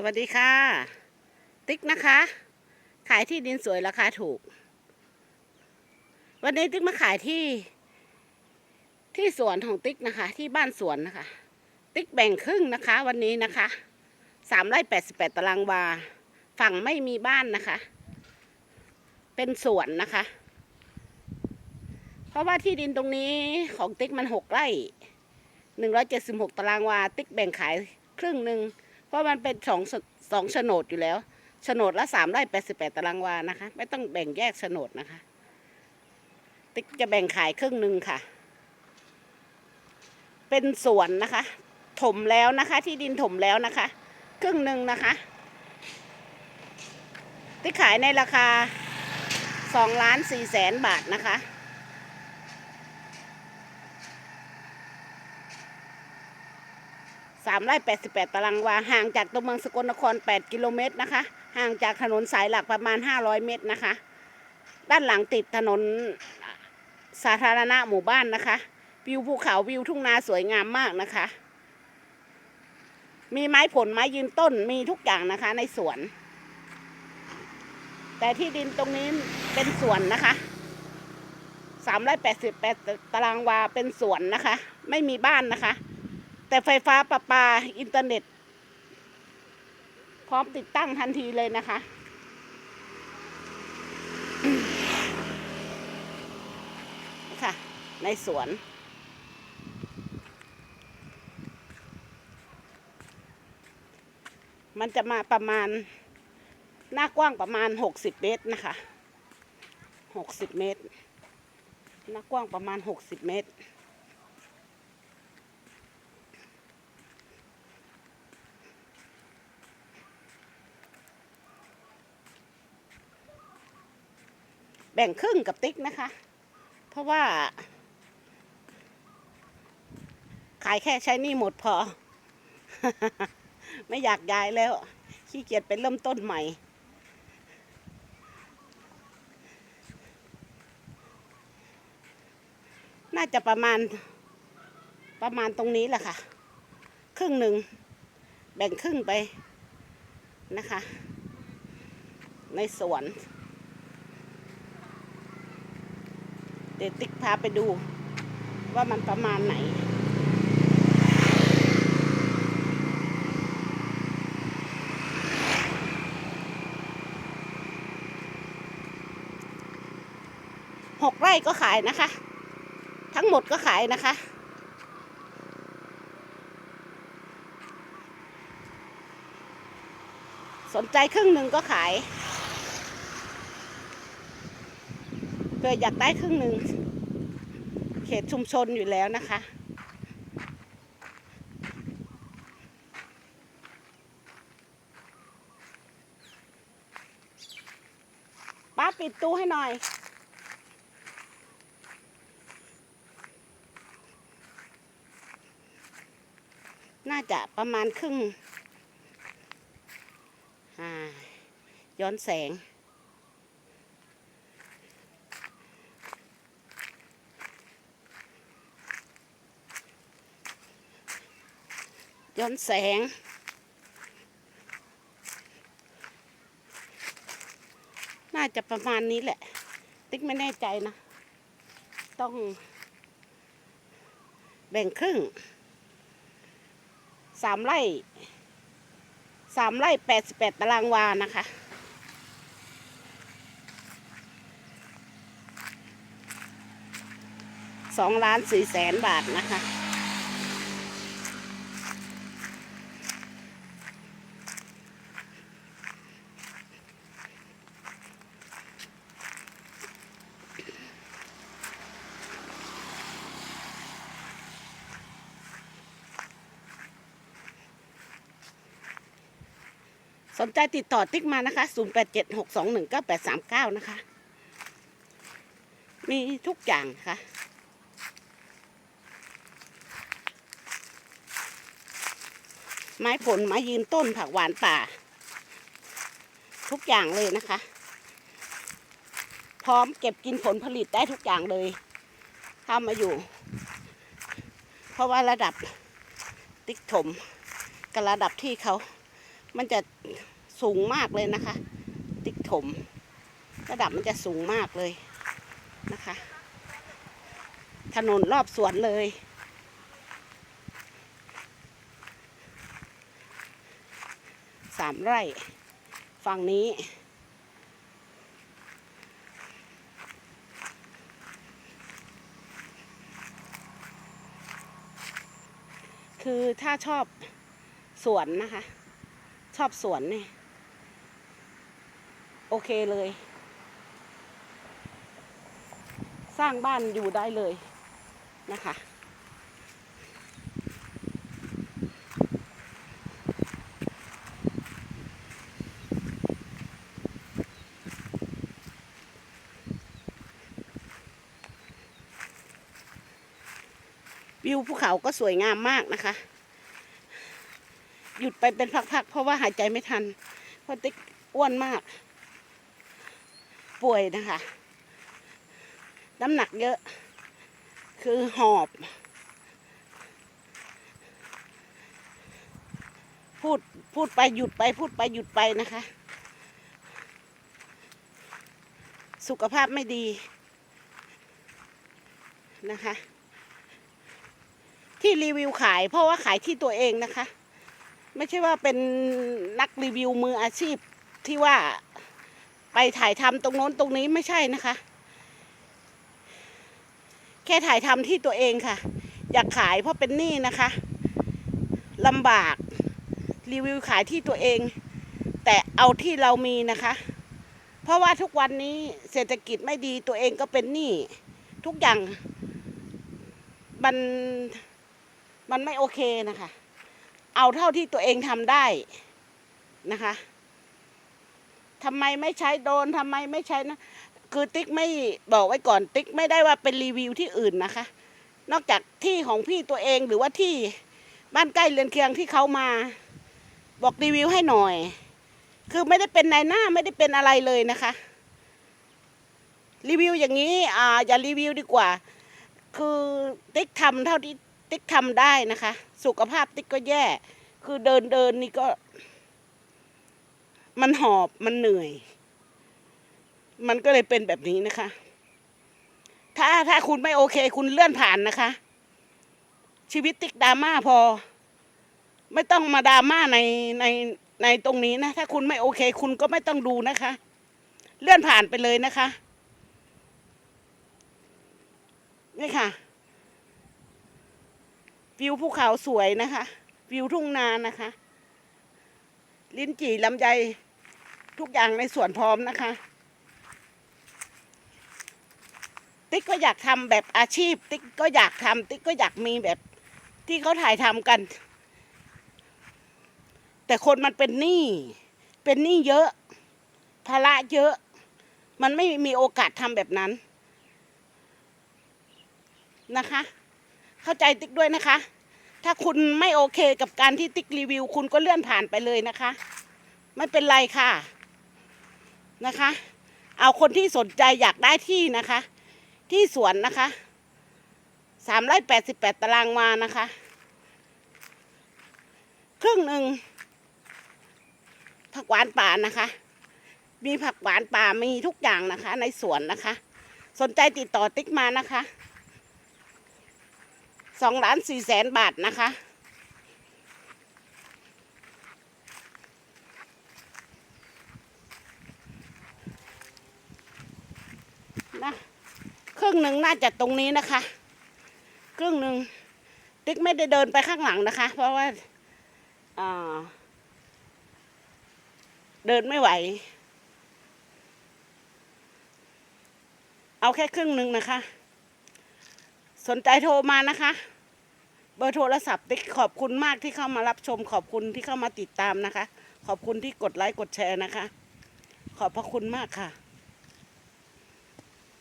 สวัสดีค่ะ ติ๊กนะคะ ขายที่ดินสวยราคาถูก วันนี้ติ๊กมาขายที่ ที่สวนของติ๊กนะคะ ที่บ้านสวนนะคะ ติ๊กแบ่งครึ่งนะคะ วันนี้นะคะสามไร่แปดสิบแปดตารางวา ฝั่งไม่มีบ้านนะคะ เป็นสวนนะคะ เพราะว่าที่ดินตรงนี้ของติ๊กมันหกไร่หนึ่งร้อยเจ็ดสิบหกตารางวา ติ๊กแบ่งขายครึ่งหนึ่ง เพราะมันเป็นสองสองโฉนดอยู่แล้วโฉนดละสามไร่แปดสิบแปดตารางวานะคะ ไม่ต้องแบ่งแยกโฉนดนะคะ ติ๊กจะแบ่งขายครึ่งหนึ่งค่ะ เป็นสวนนะคะ ถมแล้วนะคะ ที่ดินถมแล้วนะคะ ครึ่งหนึ่งนะคะ ติ๊กขายในราคาสองล้านสี่แสนบาทนะคะ สามไร่แปดสิบแปดตารางวา ห่างจากตัวเมืองสกลนครแปดกิโลเมตรนะคะ ห่างจากถนนสายหลักประมาณห้าร้อยเมตรนะคะ ด้านหลังติดถนนสาธารณะหมู่บ้านนะคะ วิวภูเขาวิวทุ่งนาสวยงามมากนะคะ มีไม้ผลไม้ยืนต้นมีทุกอย่างนะคะในสวน แต่ที่ดินตรงนี้เป็นสวนนะคะสามไร่แปดสิบแปดตารางวาเป็นสวนนะคะ ไม่มีบ้านนะคะ แต่ไฟฟ้าประปาอินเทอร์เน็ต พร้อมติดตั้งทันทีเลยนะคะ ค่ะ ในสวนมันจะมาประมาณ หน้ากว้างประมาณหกสิบเมตรนะคะหกสิบเมตร หน้ากว้างประมาณหกสิบเมตร แบ่งครึ่งกับติ๊กนะคะ เพราะว่า ขายแค่ใช้นี่หมดพอ ไม่อยากย้ายแล้ว ขี้เกียจไปเริ่มต้นใหม่ น่าจะประมาณประมาณตรงนี้แหละค่ะ ครึ่งหนึ่ง แบ่งครึ่งไปนะคะ ในสวน เดี๋ยวติ๊กพาไปดู ว่ามันประมาณไหน หกไร่ก็ขายนะคะ ทั้งหมดก็ขายนะคะสนใจครึ่งหนึ่งก็ขาย เพื่อยากได้ครึ่งหนึ่งเขตชุมชนอยู่แล้วนะคะ ป้าปิดตู้ให้หน่อยน่าจะประมาณครึ่งย้อนแสง ย้อนแสง น่าจะประมาณนี้แหละ ติ๊กไม่แน่ใจนะ ต้องแบ่งครึ่งสามไร่สามไร่แปดสิบแปดตารางวานะคะสองล้านสี่แสนบาทนะคะ สนใจติดต่อติ๊กมานะคะ 0876219839 นะคะ มีทุกอย่างค่ะ ไม้ผลไม้ยืนต้นผักหวานป่า ทุกอย่างเลยนะคะ พร้อมเก็บกินผลผลิตได้ทุกอย่างเลยถ้ามาอยู่ เพราะว่าระดับติ๊กถมกับระดับที่เขา มันจะสูงมากเลยนะคะ ติ๊กถม ระดับมันจะสูงมากเลยนะคะ ถนนรอบสวนเลย สามไร่ ฝั่งนี้ คือถ้าชอบสวนนะคะ ชอบสวนเนี่ยโอเคเลย สร้างบ้านอยู่ได้เลยนะคะวิวภูเขาก็สวยงามมากนะคะ หยุดไปเป็นพักๆเพราะว่าหายใจไม่ทัน เพราะติ๊กอ้วนมาก ป่วยนะคะ น้ำหนักเยอะ คือหอบ พูดพูดไปหยุดไปพูดไปหยุดไปนะคะ สุขภาพไม่ดีนะคะ ที่รีวิวขายเพราะว่าขายที่ตัวเองนะคะ ไม่ใช่ว่าเป็นนักรีวิวมืออาชีพที่ว่าไปถ่ายทำตรงโน้นตรงนี้ไม่ใช่นะคะ แค่ถ่ายทำที่ตัวเองค่ะ อยากขายเพราะเป็นหนี้นะคะลำบากรีวิวขายที่ตัวเอง แต่เอาที่เรามีนะคะ เพราะว่าทุกวันนี้เศรษฐกิจไม่ดีตัวเองก็เป็นหนี้ทุกอย่างมันมันไม่โอเคนะคะ เอาเท่าที่ตัวเองทำได้นะคะทำไมไม่ใช้โดนทำไมไม่ใช้นะ คือติ๊กไม่บอกไว้ก่อนติ๊กไม่ได้ว่าเป็นรีวิวที่อื่นนะคะ นอกจากที่ของพี่ตัวเองหรือว่าที่บ้านใกล้เรือนเคียงที่เขามา บอกรีวิวให้หน่อย คือไม่ได้เป็นนายหน้าไม่ได้เป็นอะไรเลยนะคะ รีวิวอย่างนี้ อ่า อย่ารีวิวดีกว่า คือติ๊กทำเท่าที่ ติ๊กทำได้นะคะ สุขภาพติ๊กก็แย่ คือเดินเดินนี่ก็ มันหอบมันเหนื่อย มันก็เลยเป็นแบบนี้นะคะ ถ้าถ้าคุณไม่โอเค คุณเลื่อนผ่านนะคะ ชีวิตติ๊กดราม่าพอ ไม่ต้องมาดราม่าในในในตรงนี้นะ ถ้าคุณไม่โอเค คุณก็ไม่ต้องดูนะคะ เลื่อนผ่านไปเลยนะคะนี่ค่ะ วิวภูเขาสวยนะคะ วิวทุ่งนานะคะ ลิ้นจี่ลำไยทุกอย่างในสวนพร้อมนะคะ ติ๊กก็อยากทำแบบอาชีพ ติ๊กก็อยากทำติ๊กก็อยากมีแบบที่เขาถ่ายทำกัน แต่คนมันเป็นหนี้เป็นหนี้เยอะภาระเยอะ มันไม่มีโอกาสทำแบบนั้นนะคะ เข้าใจติ๊กด้วยนะคะ ถ้าคุณไม่โอเคกับการที่ติ๊กรีวิว คุณก็เลื่อนผ่านไปเลยนะคะ ไม่เป็นไรค่ะนะคะ เอาคนที่สนใจอยากได้ที่นะคะ ที่สวนนะคะสามไร่แปดสิบแปดตารางวานะคะ ครึ่งหนึ่งผักหวานป่านะคะ มีผักหวานป่ามีทุกอย่างนะคะ ในสวนนะคะ สนใจติดต่อติ๊กมานะคะ สองล้านสี่แสนบาทนะคะ นะครึ่งหนึ่งน่าจะตรงนี้นะคะ ครึ่งหนึ่งติ๊กไม่ได้เดินไปข้างหลังนะคะ เพราะว่าอ่าเดินไม่ไหว เอาแค่ครึ่งหนึ่งนะคะ สนใจโทรมานะคะ เบอร์โทรศัพท์ติ๊กขอบคุณมากที่เข้ามารับชม ขอบคุณที่เข้ามาติดตามนะคะ ขอบคุณที่กดไลค์กดแชร์นะคะ ขอบพระคุณมากค่ะ